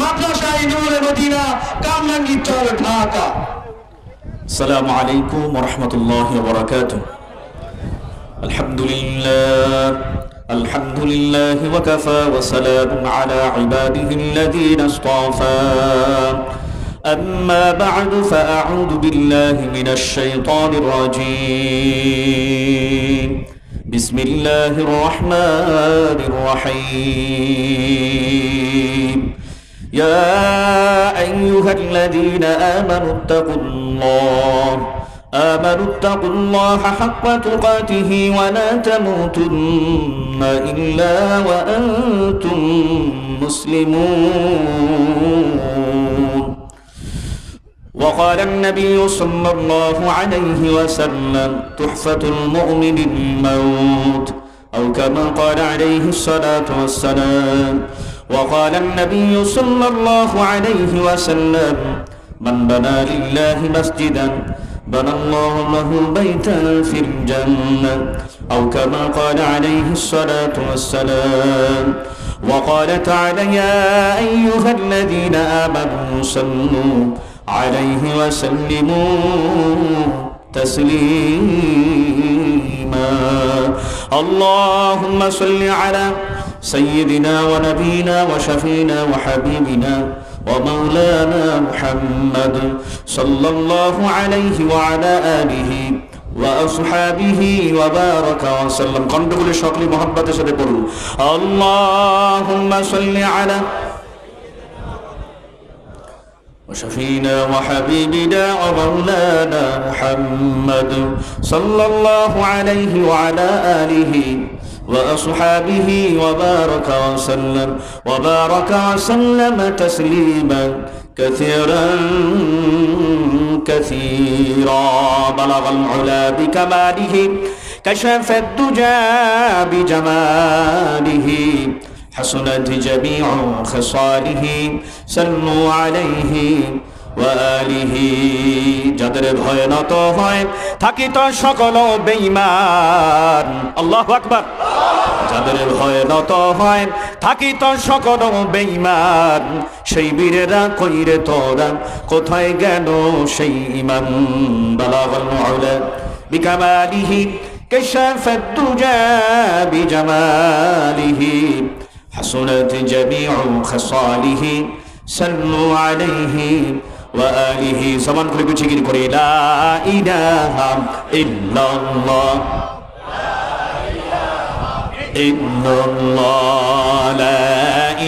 মাদ্রাসা নূরে Medina কামরাঙ্গি চর ঢাকা السلام عليكم ورحمة الله وبركاته الحمد لله الحمد لله وكفى وسلام على عباده الذين اصطفى أما بعد فأعوذ بالله من الشيطان الرجيم بسم الله الرحمن الرحيم يا أيها الذين آمنوا اتقوا الله. آمنوا اتقوا الله حق تقاته ولا تموتن إلا وأنتم مسلمون. وقال النبي صلى الله عليه وسلم تحفة المؤمن الموت. أو كما قال عليه الصلاة والسلام وقال النبي صلى الله عليه وسلم من بنى لله مسجدا بنى الله له بيتا في الجنة أو كما قال عليه الصلاة والسلام. وقال تعالى يا أيها الذين آمنوا صلوا عليه وسلموا تسليما. اللهم صل على سيدنا ونبينا وشفينا وحبيبنا ومولانا محمد صلى الله عليه وعلى آله وأصحابه وبارك وسلم. قند بل شكل محبة سيدنا اللهم صل على وشفينا وحبيبنا ومولانا محمد صلى الله عليه وعلى آله وأصحابه وبارك وسلم وبارك وسلم تسليما كثيرا كثيرا. بلغ العلا بكماله كشف الدجى بجماله. حسنت جميع خصاله سلوا عليه যাদের ভয় নত হয় থাকি তো সকল বেঈমান আল্লাহু আকবার যাদের ভয় নত হয় থাকি তো সকল বেঈমান সেই বীরেরা কইরে তোরা কোথায় গেল সেই ইমান বালাগাল মুআলা বিকামালিহি كشف الدجى بجماله حسنت جميع خصاله سلوا عليه ওয়ালিহি সমান করে কিছু জিকির করে লা ইলাহা ইল্লাল্লাহ। ইন্নাল্লাহ লা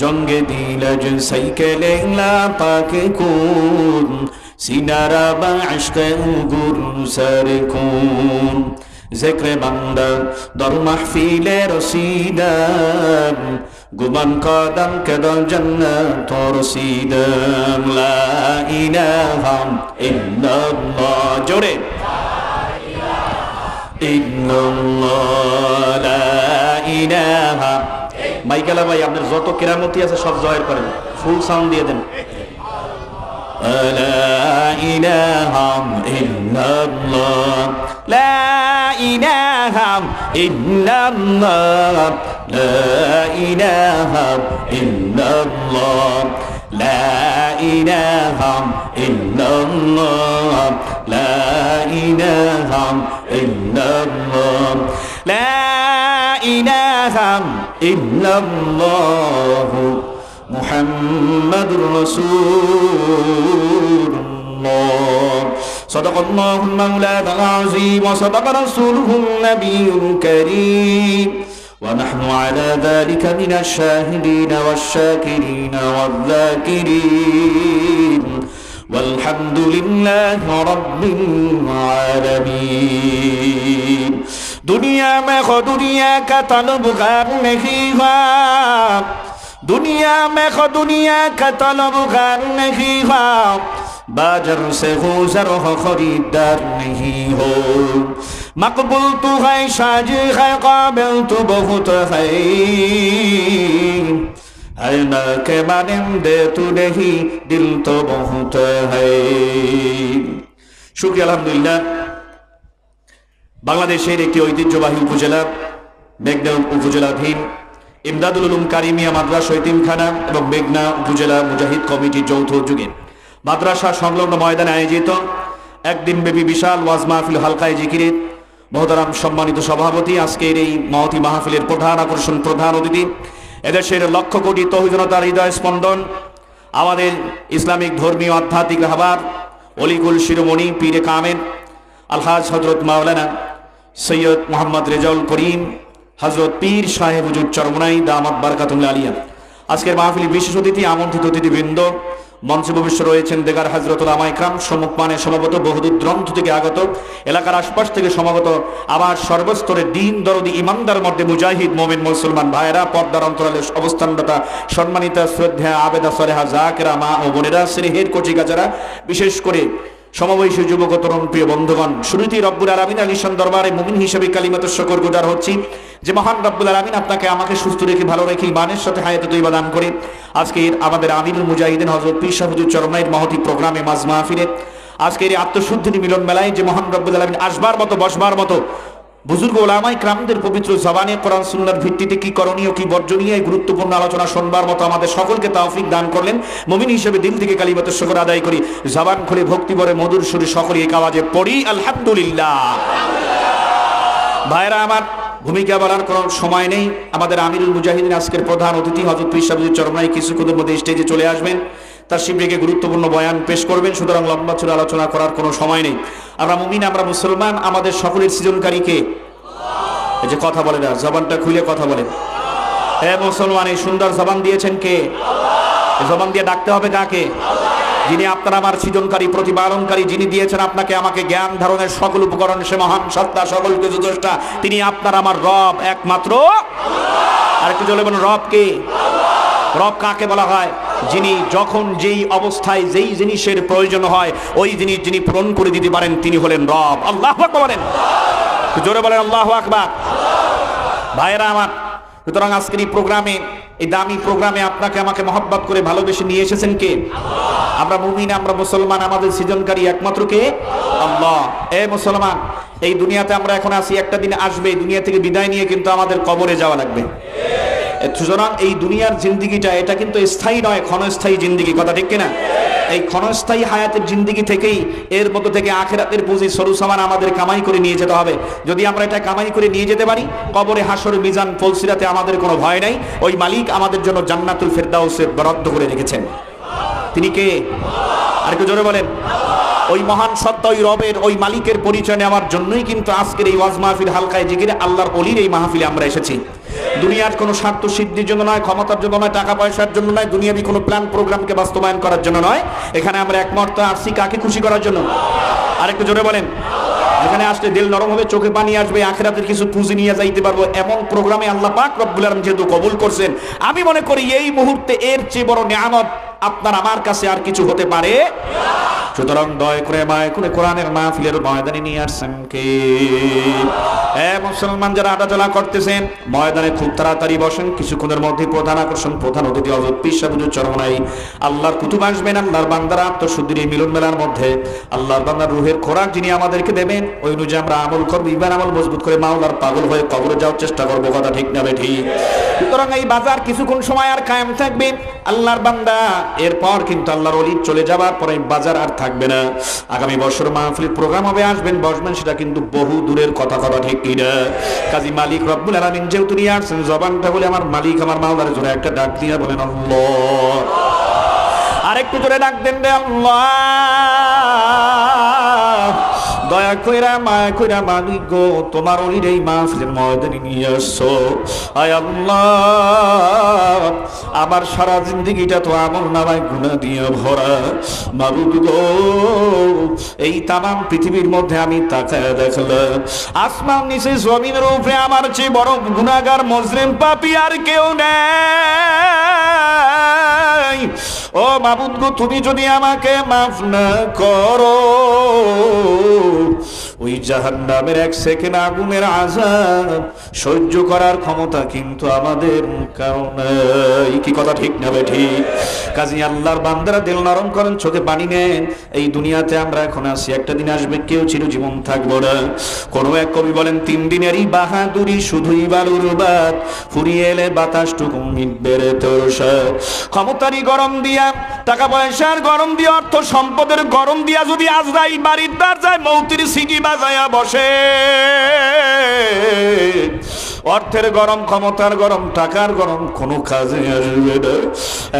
জঙ্গে দিলজ সাইকেলে পাক কুন সিনারা বা আশকে গুরুসার কুন জেকরে বান্দা দর মাহফিলে রসিদা গুমান কদম কেদম জন্নত রসিদা লা ইলাহা ইল্লাল্লাহ, জোরে। ইন্নাল্লাহ লা ইলাহা মাইকেলা ভাই আপনার যত কেরামতি আছে সব জয়ের করেন ফুল সাউন্ড দিয়ে দেন لا إله إلا الله لا إله إلا الله لا إله إلا الله لا إله إلا الله لا إله إلا الله لا إله إلا الله محمد رسول الله. صدق الله المولى العظيم وصدق رسوله النبي الكريم. ونحن على ذلك من الشاهدين والشاكرين والذاكرين. والحمد لله رب العالمين. दुनिया में खो दुनिया का तलब गार नहीं हुआ दुनिया में खो दुनिया का तलब गार नहीं हुआ बाजर से गुजर हो खरीदार नहीं हो मकबूल तो है साज है काबिल तो बहुत है है न के मानिंदे तू नहीं दिल तो बहुत है शुक्रिया अलहमदुल्ला বাংলাদেশের একটি ঐতিহ্যবাহী উপজেলা, মেঘনা উপজেলাধীন, ইমদাদুল উলুম কারিমিয়া মাদ্রাসা ইতিমখানা এবং মেঘনা উপজেলা মুজাহিদ কমিটির যৌথ উদ্যোগে মাদ্রাসা সংলগ্ন ময়দানে আয়োজিত একদিন ব্যাপী বিশাল ওয়াজ মাহফিল হালকায় জিকিরের মহতারাম সম্মানিত সভাপতি, আজকের এই মহতি মাহফিলের প্রধান আকর্ষণ, প্রধান অতিথি, এদেশের লক্ষ কোটি তহিজনতার হৃদয় স্পন্দন, আমাদের ইসলামিক ধর্মীয় আধ্যাত্মিক রাহবার, অলিকুল শিরোমণি পীরে কামের আলহাজ হজরত মাওলানা সৈয়দ মোহাম্মদ রেজাউল করিম, হজরত পীর সাহেব হুজুর চরমনাই দামাত বারকাতুল্লাহ আলিয়া। আজকের মাহফিলি বিশেষ অতিথি, আমন্ত্রিত অতিথিবৃন্দ, মঞ্চে ভবিষ্য রয়েছেন দেগার হজরতুল আমাইকরাম সম্মুখ মানে সমাগত বহুদূর গ্রন্থ থেকে আগত, এলাকার আশপাশ থেকে সমাগত, আবার সর্বস্তরে দিন দরদি ইমানদার মধ্যে মুজাহিদ, মোমিন, মুসলমান ভাইরা পর্দার অন্তরালে অবস্থানরতা, সম্মানিতা শ্রদ্ধা আবেদা সরেহা জাকেরা মা ও বোনেরা স্নেহের কচি গাছারা বিশেষ করে সমবয়সী যুবক তরুণ প্রিয় বন্ধুগণ শুরুতেই রব্বুল আলমিন আলিশান দরবারে মুমিন হিসেবে কালিমাত শকর গুজার হচ্ছি। যে মহান রব্বুল আলমিন আপনাকে আমাকে সুস্থ রেখে ভালো রেখে ইমানের সাথে হায়াত তৈবা দান করে, আজকের আমাদের আমিরুল মুজাহিদিন হজরত পীর হুজুর চরমাইয়ের মহতি প্রোগ্রামে মাঝ মাহফিরে আজকের এই আত্মশুদ্ধি মিলন মেলায় যে মহান রব্বুল আলমিন আসবার মতো, বসবার মতো বুজুর্গ ওলামাই ক্রামদের পবিত্র জবানে কোরআন সুন্নার ভিত্তিতে কি করণীয়, কি বর্জনীয় এই গুরুত্বপূর্ণ আলোচনা শুনবার মতো আমাদের সকলকে তাওফিক দান করলেন। মমিন হিসেবে দিল থেকে কালিমাত শকর আদায় করি। জবান খুলে ভক্তি বরে মধুর সুরে সকলে এক আওয়াজে পড়ি, আলহামদুলিল্লাহ। ভাইরা, আমার ভূমিকা বলার কোনো সময় নেই। আমাদের আমিরুল মুজাহিদিন আজকের প্রধান অতিথি হজরত পিসাবুজুর চরমাই কিছুক্ষণের মধ্যে স্টেজে চলে আসবেন। তার শিবিরকে গুরুত্বপূর্ণ বয়ান পেশ করবেন। সুতরাং লম্বা চূড়া আলোচনা করার কোনো সময় নেই। আমরা মুমিন, আমরা মুসলমান, আমাদের সকলের সৃজনকারীকে এই যে কথা বলে না, জবানটা খুলে কথা বলেন হ্যাঁ মুসলমান, এই সুন্দর জবান দিয়েছেন কে? জবান দিয়ে ডাকতে হবে কাকে? যিনি আপনার আমার সৃজনকারী, প্রতিপালনকারী, যিনি দিয়েছেন আপনাকে, আমাকে জ্ঞান ধারণের সকল উপকরণ, সে মহান সত্তা, সকল কিছু দ্রষ্টা তিনি আপনার আমার রব একমাত্র। আর একটু চলে বলুন, রব কে? রব কাকে বলা হয়? যিনি যখন যেই অবস্থায় যেই জিনিসের প্রয়োজন হয়, ওই জিনিস যিনি পূরণ করে দিতে পারেন, তিনি হলেন রব। আল্লাহ বলেন। জোরে বলেন, আল্লাহ আকবার। ভাইয়েরা আমার, সুতরাং আজকের এই প্রোগ্রামে, এই দামি প্রোগ্রামে আপনাকে আমাকে মহব্বত করে ভালোবেসে নিয়ে এসেছেন কে? আমরা মুমিন, আমরা মুসলমান, আমাদের সৃজনকারী একমাত্র কে? আল্লাহ। এ মুসলমান, এই দুনিয়াতে আমরা এখন আসি একটা দিন আসবে, দুনিয়া থেকে বিদায় নিয়ে কিন্তু আমাদের কবরে যাওয়া লাগবে। সুতরাং এই দুনিয়ার জিন্দিগিটা, এটা কিন্তু স্থায়ী নয়, ক্ষণস্থায়ী জিন্দিগি, কথা ঠিক কিনা? এই ক্ষণস্থায়ী হায়াতের জিন্দিগি থেকেই এর মধ্য থেকে আখেরাতের পুঁজি সরু সামান আমাদের কামাই করে নিয়ে যেতে হবে। যদি আমরা এটা কামাই করে নিয়ে যেতে পারি, কবরে হাসর, মিজান, ফলসিরাতে আমাদের কোনো ভয় নাই। ওই মালিক আমাদের জন্য জান্নাতুল ফেরদাউসের বরাদ্দ করে রেখেছেন। তিনি কে? আর একটু জোরে বলেন। ওই মহান সত্তা, ওই রবের, ওই মালিকের পরিচয় নেওয়ার জন্যই কিন্তু আজকের এই ওয়াজ মাহফিল হালকায় জিগিরে আল্লাহর অলির এই মাহফিলে আমরা এসেছি। দুনিয়ার কোনো স্বার্থ সিদ্ধির জন্য নয়, ক্ষমতার জন্য নয়, টাকা পয়সার জন্য নয়, দুনিয়াবি কোনো প্ল্যান প্রোগ্রামকে বাস্তবায়ন করার জন্য নয়। এখানে আমরা একমত আসছি কাকে খুশি করার জন্য? আরেকটু জোরে বলেন। এখানে আসলে দিল নরম হবে, চোখে পানি আসবে, আখেরাতের কিছু পুঁজি নিয়ে যাইতে পারব, এমন প্রোগ্রামে আল্লাহ পাক রব্বুল আলম যেহেতু কবুল করছেন, আমি মনে করি এই মুহূর্তে এর চেয়ে বড় নিয়ামত আপনার আমার কাছে আর কিছু হতে পারে? সুতরাং দয় করে মায় করে কোরআনের মাহফিলের ময়দানে নিয়ে আসছেন কে? হ্যাঁ মুসলমান যারা হাঁটাচলা করতেছেন, ময়দানে খুব তাড়াতাড়ি বসেন, কিছুক্ষণের মধ্যে প্রধান আকর্ষণ, প্রধান অতিথি হজরত পিসাবুজুর চরমনাই। আল্লাহর কুতুব আসবেন, আল্লাহর বান্দার আত্মশুদ্ধির এই মিলন মেলার মধ্যে। আল্লাহর বান্দার রুহের খোরাক যিনি আমাদেরকে দেবেন, ওই অনুযায়ী আমরা আমল করব ইমান আমল মজবুত করে মাওলার পাগল হয়ে কবরে যাওয়ার চেষ্টা করব, কথা ঠিক না ঠিক? সুতরাং এই বাজার কিছুক্ষণ সময় আর কায়েম থাকবে, আল্লাহর বান্দা এরপর কিন্তু আল্লাহর অলি চলে যাওয়ার পরে বাজার আর থাকবে না। আগামী বছর মাহফিল প্রোগ্রাম হবে, আসবেন, বসবেন, সেটা কিন্তু বহু দূরের কথা কথা ঠিক কিনা কাজী মালিক রব্বুল আলামিন যেহেতু নিয়ে আসছেন, জবানটা বলে আমার মালিক আমার মাওলার জন্য একটা ডাক দিয়ে বলেন, আল্লাহ। আরেকটু জোরে ডাক দেন রে আল্লাহ। দয়া কইরা, মায়া কইরা মালিক গো, তোমার ওই এই মাহফিলের ময়দানে নিয়ে আসছো। আয় আল্লাহ, আমার সারা জিন্দগিটা তো আমল নামায় গুণা দিয়ে ভরা। মাবুদ গো, এই তামাম পৃথিবীর মধ্যে আমি তাকায় দেখলাম। আসমান নিচে জমিনের উপরে আমার চেয়ে বড় গুণাগার মজরিম পাপি আর কেউ নাই। ও মাবুদ গো, তুমি যদি আমাকে মাফ না করো ওই জাহান নামের এক সেকেন্ড আগুনের আজাব। সহ্য করার ক্ষমতা কিন্তু আমাদের কারণে কি কথা ঠিক না ঠিক? কাজী আল্লাহর বান্দারা দিল নরম করেন, চোখে পানি নেন। এই দুনিয়াতে আমরা এখন আছি, একটা দিন আসবে, কেউ চিরজীবন থাকব না। কোনো এক কবি বলেন, তিন দিনেরই বাহাদুরি শুধুই বালুর বাদ। ফুরিয়ে এলে বাতাসটুকু মিটবে রে তোর। ক্ষমতারই গরম দিয়া, টাকা পয়সার গরম দিয়া, অর্থ সম্পদের গরম দিয়া যদি আজরাইল বাড়ির দরজায় মৌতির সিটি বাজায়া বসে। অর্থের গরম ক্ষমতার গরম, টাকার গরম, কোনো কাজে আসবে না।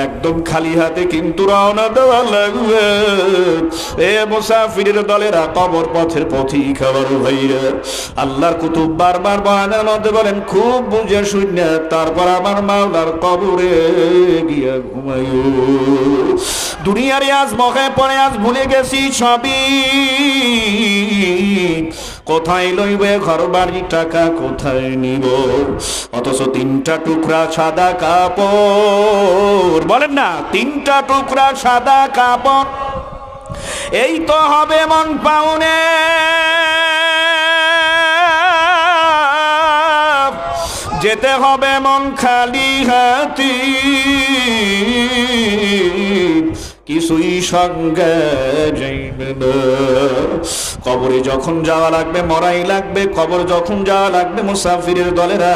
একদম খালি হাতে কিন্তু রওনা দেওয়া লাগবে। এ মুসাফিরের দলেরা কবর পথের পথি খাবার ভাইয়া আল্লাহর কুতুব বারবার বয়ানের মধ্যে বলেন, খুব বুঝে শূন্য তারপর আমার মাওলার কবরে গিয়া ঘুমাইও। দুনিয়ারে আজ মহে পড়ে আজ ভুলে গেছি সবই। কোথায় লইবে ঘর বাড়ি টাকা, কোথায় নিব? অথচ তিনটা টুকরা সাদা কাপড়। বলেন না, তিনটা টুকরা সাদা কাপড়। এই তো হবে মন পাউনে যেতে হবে মন খালি হাতি। কিছুই সঙ্গে যাইবে না। কবরে যখন যাওয়া লাগবে, মরাই লাগবে, কবর যখন যাওয়া লাগবে, মুসাফিরের দলেরা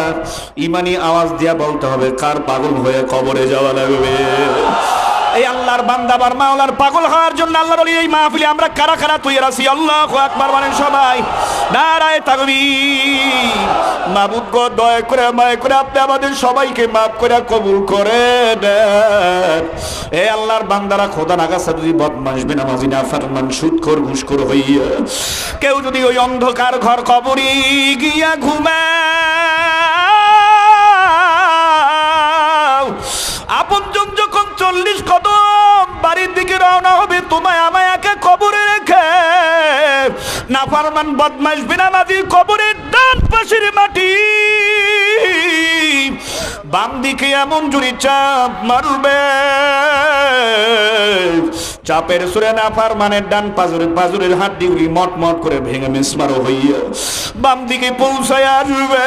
ইমানি আওয়াজ দিয়া বলতে হবে, কার পাগল হয়ে কবরে যাওয়া লাগবে? এই আল্লাহর বান্দাবার মাওলার পাগল হওয়ার জন্য আল্লাহর ওলি এই মাহফিলে আমরা কারা কারা তুই আছি? আল্লাহু আকবার বলেন সবাই। নারায়ে তাকবীর। মাবুদ গো, দয়া করে মায় করে আপনি আমাদের সবাইকে মাফ করে কবুল করে দেন। এ আল্লাহর বান্দারা, খোদা নাগাসা যদি বদমাস বেনামাজি না ফারমান সুদখোর ঘুষখোর হইয়া কেউ যদি ওই অন্ধকার ঘর কবরি গিয়া ঘুমায় যখন চল্লিশ কদম বাড়ির দিকে রওনা হবে, তোমায় আমায় একে কবরে রেখে। নাফারমান বদমাইশ বিনামাজি কবরের ডান পাশের মাটি। বাম দিকে এমন জুড়ি চাপ মারবে। চাপের সুরে নাফার মানের ডান পাজরের পাজরের হাড্ডিগুলি মট মট করে ভেঙে মিসমার হইয়া বাম দিকে পৌঁছায় আসবে।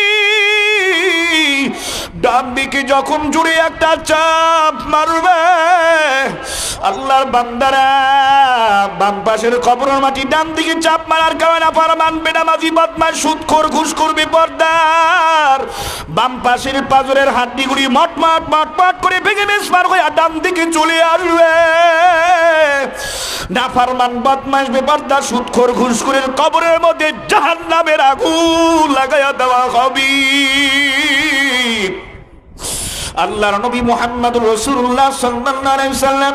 ডান দিকে যখন জুড়ে একটা চাপ মারবে, আল্লাহর বান্দারা বাম পাশের কবরের মাটি, ডান দিকে চাপ মারার কারণে ফারমান বেনামাজি বদমাস সুদখোর ঘুষখোর, বিপর্দার। বাম পাশের পাজরের হাড্ডিগুলি মট মট করে ভেঙে মেসমার হয়ে ডান দিকে চলে আসবে। নাফারমান বদমাস বেপর্দা সুদখোর ঘুষখোরের কবরের মধ্যে জাহান্নামের আগুন লাগাইয়া দেওয়া হবে। আল্লাহর নবী মোহাম্মদ রসুল্লাহ সাল্লাম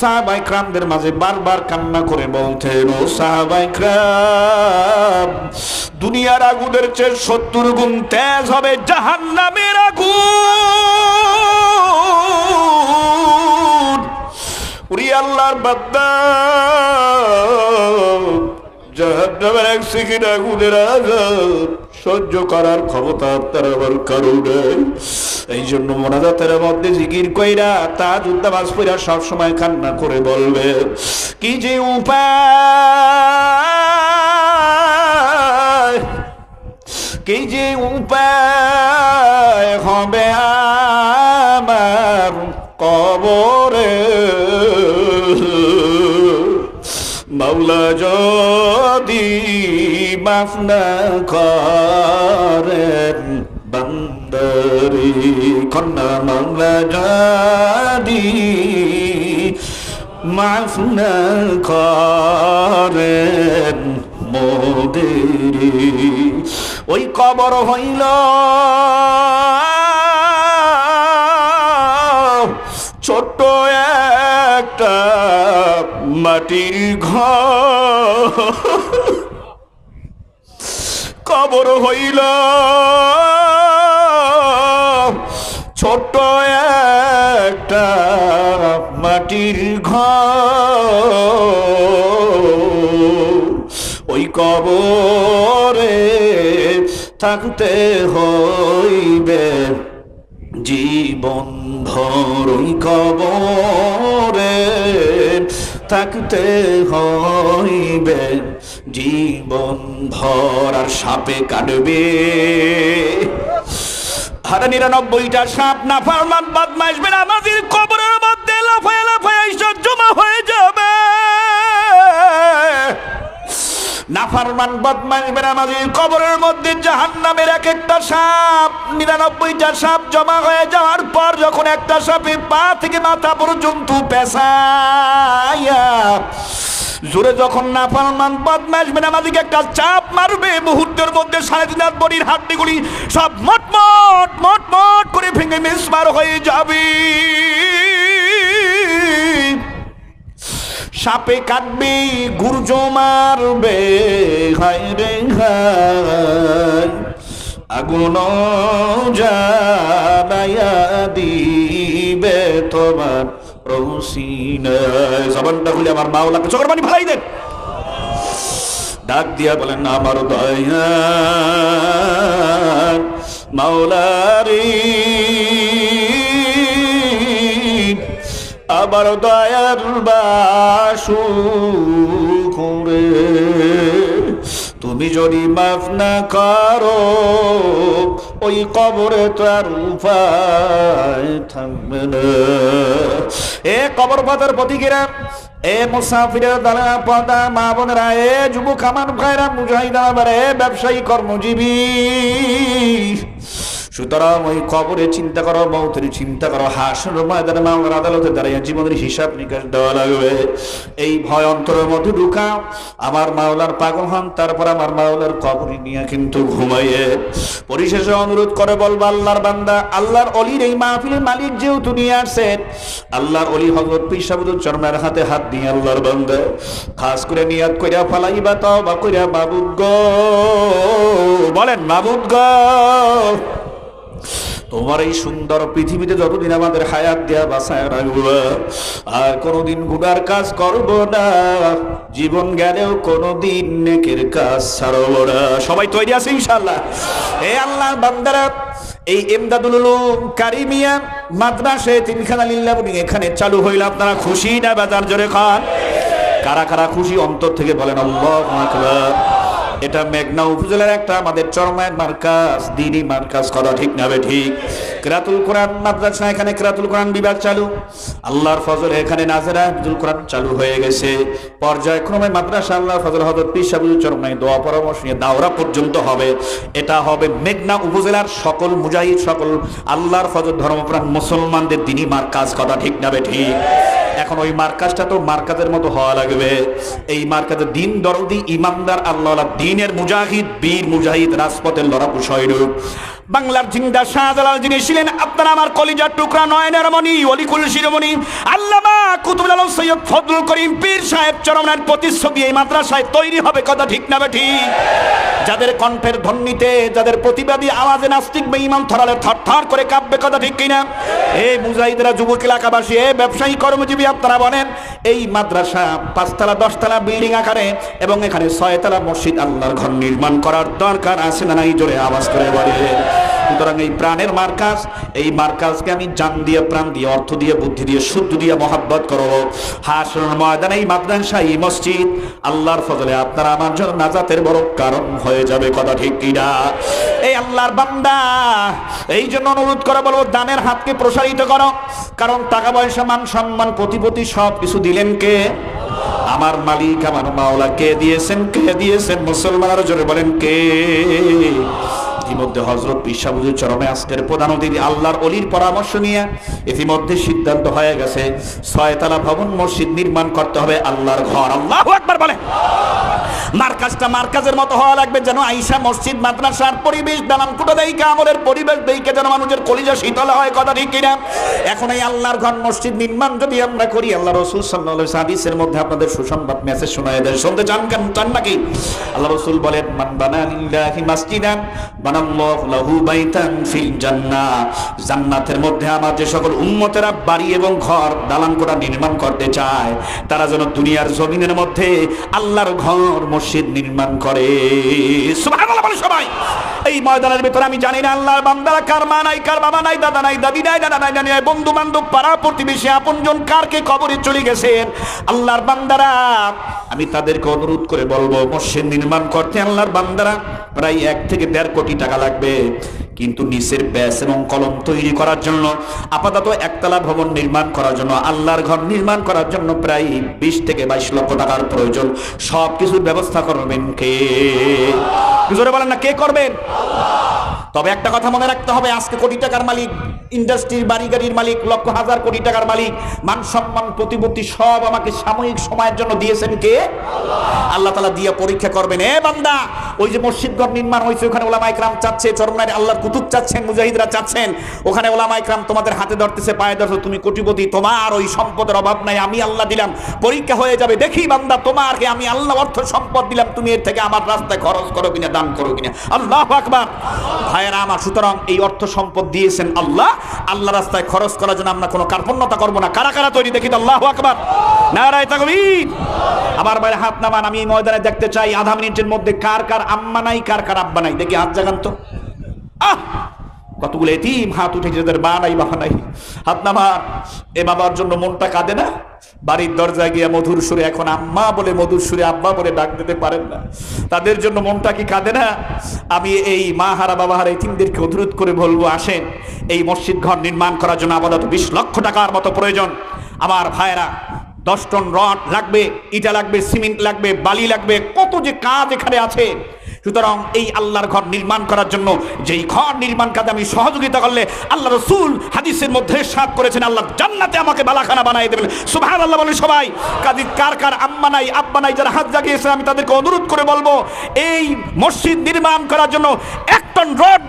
সাহাবাই ক্রামদের মাঝে বারবার কান্না করে বলতেন, ও সাহাবাই ক্রাম, দুনিয়ার আগুনের চেয়ে সত্তর গুণ তেজ হবে জাহান নামের আগুন। উরি আল্লাহর বাদ্দা জাহান নামের এক সিকির আগুনের আগুন সহ্য করার ক্ষমতা আপনার কারও নেই এই জন্য মোনাজাতের মধ্যে জিকির কইরা তা যুদ্ধাবাস কইরা সবসময় কান্না করে বলবে, কি যে উপায়, কি যে উপায় হবে আমার কবরে? মাওলা যদি মাফ না করেন বান্দারি, কন্যা মাওলা যদি মাফ না করেন ওই কবর হইল ছোট্ট একটা মাটির ঘর। কবর হইল। ছোট একটা মাটির ঘর। ওই কবরে থাকতে হইবে। জীবন ভর কবরে থাকতে হইবে। জীবন ভর আর সাপে কাটবে হারা নিরানব্বইটা সাপ না ফার্মান বদমাইশ আমাদের কবরে নাফারমান বদমাইশ বেড়ামাজির কবরের মধ্যে জাহান নামের এক একটা সাপ, নিরানব্বইটা সাপ জমা হয়ে যাওয়ার পর যখন একটা সাপের পা থেকে মাথা পর্যন্ত পেশায়া জোরে যখন না পারমান বদমাস একটা চাপ মারবে, মুহূর্তের মধ্যে সাড়ে তিন বডির হাড্ডিগুলি সব মটমট মটমট করে ভেঙে মিসমার হয়ে যাবে। সাপে কাটবে, গুর্জ মারবে। হায় রে হায়। আগুন জানাইয়া দিবে তোমার রসিনায় জবানটা খুলে আমার মাওলাকে চোখের পানি ফেলাই দেন। ডাক দিয়া বলেন, আমার দয়া, মাওলারি আবার দয়ার বাসু করে তুমি যদি মাফ না করো, ওই কবরে তো আর উপায় থাকবে না। এ কবর পাতার প্রতীকেরা, এ মুসাফিরের দ্বারা পদা মা বোনেরা, এ যুবক আমার ভাইরা মুজাহিদা আবার এ ব্যবসায়ী কর্মজীবী। সুতরাং ওই কবরে চিন্তা করো, মৌতের চিন্তা করো। হাসর ময়দানে মামলার আদালতে দাঁড়িয়ে জীবনের হিসাব নিকাশ দেওয়া লাগবে। এই ভয় অন্তরের মধ্যে ঢুকাও আমার মাওলার পাগল হন, তারপর আমার মাওলার কবরে নিয়ে কিন্তু ঘুমাইয়ে। পরিশেষে অনুরোধ করে বলব, আল্লাহর বান্দা, আল্লাহর অলির এই মাহফিলের মালিক যেহেতু নিয়ে আসছেন, আল্লাহর অলি হজরত পিসাবুদুল চরমের হাতে হাত দিয়ে আল্লাহর বান্দা, খাস করে নিয়াত কইরা ফালাইবা তাও বা কইরা বাবুদ গো। বলেন বাবুদ গো। তোমার এই সুন্দর পৃথিবীতে যতদিন আমাদের হায়াত দেয়া বাসায় রাখব, আর কোনোদিন গুনার কাজ করব না। জীবন গেলেও কোনোদিন নেকের কাজ ছাড়ব না। সবাই তৈরি আছে ইনশাল্লাহ এ আল্লাহ বান্দারা, এই এমদাদুল কারিমিয়া মাদ্রাসে তিনখানা লিল্লাবনি এখানে চালু হইল। আপনারা খুশি না বাজার জোরে খান? কারা কারা খুশি, অন্তর থেকে বলেন, আল্লাহ আকবার। এটা মেঘনা উপজেলার একটা আমাদের চরমায়ের মার্কাজ, দিনই মার্কাজ করা ঠিক না ঠিক। কেরাতুল কোরআন মাদ্রাসা, এখানে কেরাতুল কোরআন বিভাগ চালু। আল্লাহর ফজল এখানে নাজেরা হাফিজুল কোরআন চালু হয়ে গেছে। পর্যায়ক্রমে মাদ্রাসা, আল্লাহর ফজল হজরত পীর চরমায় দোয়া পরামর্শ নিয়ে দাওরা পর্যন্ত হবে। এটা হবে মেঘনা উপজেলার সকল মুজাহিদ, সকল আল্লাহর ফজল ধর্মপ্রাণ মুসলমানদের দিনই মার্কাজ কথা ঠিক না ঠিক। এখন ওই মার্কাজটা তো মার্কাজের মতো হওয়া লাগবে। এই মার্কাজে দিন দরদি ইমানদার আল্লাহ দিনের মুজাহিদ, বীর মুজাহিদ, রাজপথের লড়াকু সৈরূপ বাংলার জিন্দা শাহজালাল যিনি ছিলেন, আপনারা আমার কলিজার টুকরা নয়নের মণি, অলিকুল শিরোমণি, আল্লামা কুতুবুল আলম সৈয়দ ফজলুল করিম পীর সাহেব চরমের প্রতিচ্ছবি এই মাদ্রাসায় তৈরি হবে, কথা ঠিক না বে ঠিক যাদের কণ্ঠের ধ্বনিতে, যাদের প্রতিবাদী আওয়াজে নাস্তিক বেঈমান থরালে থরথর করে কাঁপবে, কথা ঠিক কিনা? এই মুজাহিদরা, যুবক এলাকাবাসী, এ ব্যবসায়ী কর্মজীবী, আপনারা বলেন, এই মাদ্রাসা পাঁচতলা, দশতলা বিল্ডিং আকারে এবং এখানে ছয়তলা মসজিদ আল্লাহর ঘর নির্মাণ করার দরকার আছে না নাই? জোরে আওয়াজ করে বলে সুতরাং এই প্রাণের মার্কাজ, এই মার্কাজকে আমি জান দিয়ে, প্রাণ দিয়ে, অর্থ দিয়ে, বুদ্ধি দিয়ে শুদ্ধ দিয়ে মহাব্বত করব। হাসর ময়দান এই মাদ্রাসা, এই মসজিদ, আল্লাহর ফজলে আপনারা আমার জন্য নাজাতের বড় কারণ হয়ে যাবে, কথা ঠিক কিনা এই আল্লাহর বান্দা, এই জন্য অনুরোধ করে বলব, দানের হাতকে প্রসারিত করো। কারণ টাকা পয়সা, মান সম্মান প্রতিপতি সব কিছু দিলেন কে? আমার মালিক, আমার মাওলা, কে দিয়েছেন কে দিয়েছেন? মুসলমানের জোরে বলেন কে? ইতিমধ্যে হজরত বিশ্বাবুজুর চরমে আজকের প্রধান অতিথি আল্লাহর অলির পরামর্শ নিয়ে ইতিমধ্যে সিদ্ধান্ত হয়ে গেছে, ছয়তলা ভবন মসজিদ নির্মাণ করতে হবে আল্লাহর ঘর। আল্লাহ একবার বলে মার্কাজটা মার্কাজের মতো হওয়া লাগবে যেন আইসা মসজিদ, মাদ্রাসার পরিবেশ, দালান কুটো দেইকে আমলের পরিবেশ দেইকে যেন মানুষের কলিজা শীতল হয়, কথা ঠিক কিনা? এখন এই আল্লাহর ঘর, মসজিদ নির্মাণ যদি আমরা করি, আল্লাহ রসুল সাল্লাহ হাদিসের মধ্যে আপনাদের সুসংবাদ মেসেজ শোনায় দেয়। শুনতে চান কেন? চান নাকি? আল্লাহ রসুল বলেন, মান বানা লিল্লাহি মাসজিদান বানাল্লাহু লাহু বাইতান ফিল জান্নাহ। জান্নাতের মধ্যে আমার যে সকল উম্মতেরা বাড়ি এবং ঘর, দালান কোটা নির্মাণ করতে চায়, তারা যেন দুনিয়ার জমিনের মধ্যে আল্লাহর ঘর, মসজিদ মসজিদ নির্মাণ করে। সবাই। এই ময়দানের ভিতরে আমি জানি না আল্লাহর বান্দারা কার মা নাই, কার বাবা নাই, দাদা নাই, দাদি নাই দাদা নাই জানি বন্ধু বান্ধব পাড়া প্রতিবেশী, আপনজন কারকে কবরে চলে গেছেন? আল্লাহর বান্দারা, আমি তাদেরকে অনুরোধ করে বলব, মসজিদ নির্মাণ করতে আল্লাহর বান্দারা প্রায় এক থেকে দেড় কোটি টাকা লাগবে। কিন্তু নিচের ব্যাস এবং কলম তৈরি করার জন্য, আপাতত একতলা ভবন নির্মাণ করার জন্য, আল্লাহর ঘর নির্মাণ করার জন্য প্রায় বিশ থেকে বাইশ লক্ষ টাকার প্রয়োজন। সব কিছুর ব্যবস্থা করবেন কে? জোরে বলেন না, কে করবেন? তবে একটা কথা মনে রাখতে হবে, আজকে কোটি টাকার মালিক, ইন্ডাস্ট্রির বাড়ি গাড়ির মালিক, লক্ষ হাজার কোটি টাকার মালিক, মান সম্মান, প্রতিপত্তি সব আমাকে সাময়িক সময়ের জন্য দিয়েছেন কে? আল্লাহ তালা দিয়ে পরীক্ষা করবেন। এ বান্দা, ওই যে মসজিদ ঘর নির্মাণ হয়েছে, ওখানে ওলামা ইকরাম চাচ্ছে চরমনায় আল্লাহর কুতুব চাচ্ছেন, মুজাহিদরা চাচ্ছেন। ওখানে ওলামা ইকরাম তোমাদের হাতে ধরতেছে, পায়ে ধরছে তুমি কোটিপতি, তোমার ওই সম্পদের অভাব নাই, আমি আল্লাহ দিলাম, পরীক্ষা হয়ে যাবে, দেখি বান্দা তোমাকে আমি আল্লাহ অর্থ সম্পদ দিলাম, তুমি এর থেকে আমার রাস্তায় খরচ করো কিনা, দান করো কিনা। আল্লাহ আকবার। ভাইয়েরা আমার, সুতরাং এই অর্থ সম্পদ দিয়েছেন আল্লাহ আল্লাহ রাস্তায় খরচ করার জন্য আমরা কোনো কার্পণ্যতা করব না। কারা কারা তৈরি দেখি আল্লাহ আকবার। নারায় তাকবীর। আমার বাইরে হাত নামান, আমি ময়দানে দেখতে চাই, আধা মিনিটের মধ্যে কার কার আম্মা নাই, কার কার আব্বা নাই, দেখি হাত জাগান তো। আহ! কতগুলো এতিম, হাত উঠেছে যাদের মা নাই বাবা নাই। হাত নামান এ বাবার জন্য মনটা কাঁদে না? বাড়ির দরজায় গিয়ে মধুর সুরে এখন আম্মা বলে, মধুর সুরে আব্বা বলে ডাক দিতে পারেন না। তাদের জন্য মনটা কি কাঁদে না? আমি এই মা হারা, বাবা হারা এতিমদেরকে অনুরোধ করে বলব, আসেন। এই মসজিদ ঘর নির্মাণ করার জন্য আপাতত বিশ লক্ষ টাকার মতো প্রয়োজন। আমার ভাইয়েরা দশ টন রড লাগবে, ইটা লাগবে, সিমেন্ট লাগবে, বালি লাগবে, কত যে কাজ এখানে আছে। সুতরাং এই আল্লাহর ঘর নির্মাণ করার জন্য যেই ঘর নির্মাণ কাজে আমি সহযোগিতা করলে আল্লাহ রসুল হাদিসের মধ্যে সাত করেছেন, আল্লাহ জান্নাতে আমাকে বালাখানা বানাই দেবেন। সুভান আল্লাহ বলে সবাই, কাজী কার কার আম্মা নাই, আব্বা নাই, যারা হাত জাগিয়েছে আমি তাদেরকে অনুরোধ করে বলব, এই মসজিদ নির্মাণ করার জন্য এক টন রড